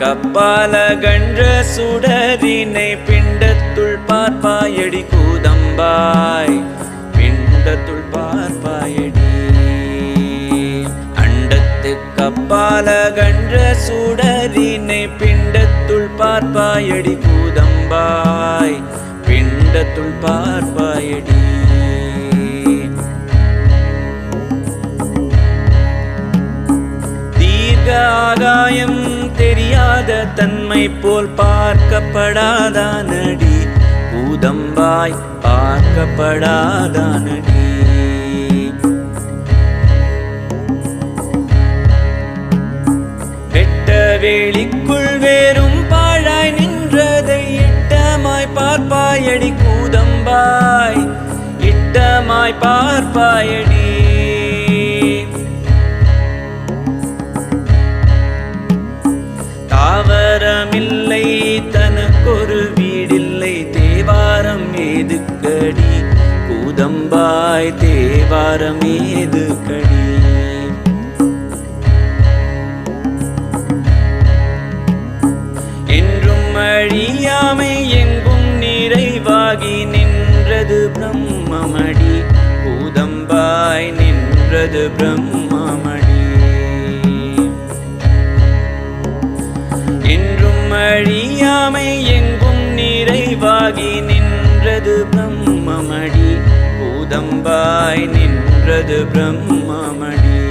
கப்பால கன்ற சுடரினை பிண்டத்துள் பார்ப்பாயடி கூதம்பாய். பிண்டத்துள் பார்ப்பாயடி. அண்டத்து கப்பால கன்ற சுடரினை பிண்டத்துள் பார்ப்பாயடி கூதம்பாய். பிண்டத்துள் பார்ப்பாயடி. தீர்க்க தன்மை போல் பார்க்கப்படாதானடி? பூதம்பாய் பார்க்கப்படாதானடி? வெட்ட வேலிக்குள் வேறும் பாழாய் நின்றதை இட்டமாய் பார்ப்பாயடி கூதம்பாய் இட்டமாய் பார்ப்பாயடி. தாவரமில்லை தனக்கொரு வீடில்லை தேவாரம் ஏதுக்கடி? கூதம்பாய் தேவாரம் ஏதுக்கடி? என்றும் அழியாமை எங்கும் நிறைவாகி நின்றது பிரம்மமடி. கூதம்பாய் நின்றது பிரம்மமடி. அழியாமை எங்கும் நிறைவாகி நின்றது பிரம்மமடி. பூதம்பாய் நின்றது பிரம்மமடி.